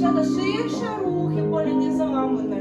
Дівчата ширше рухи, політи за мамою на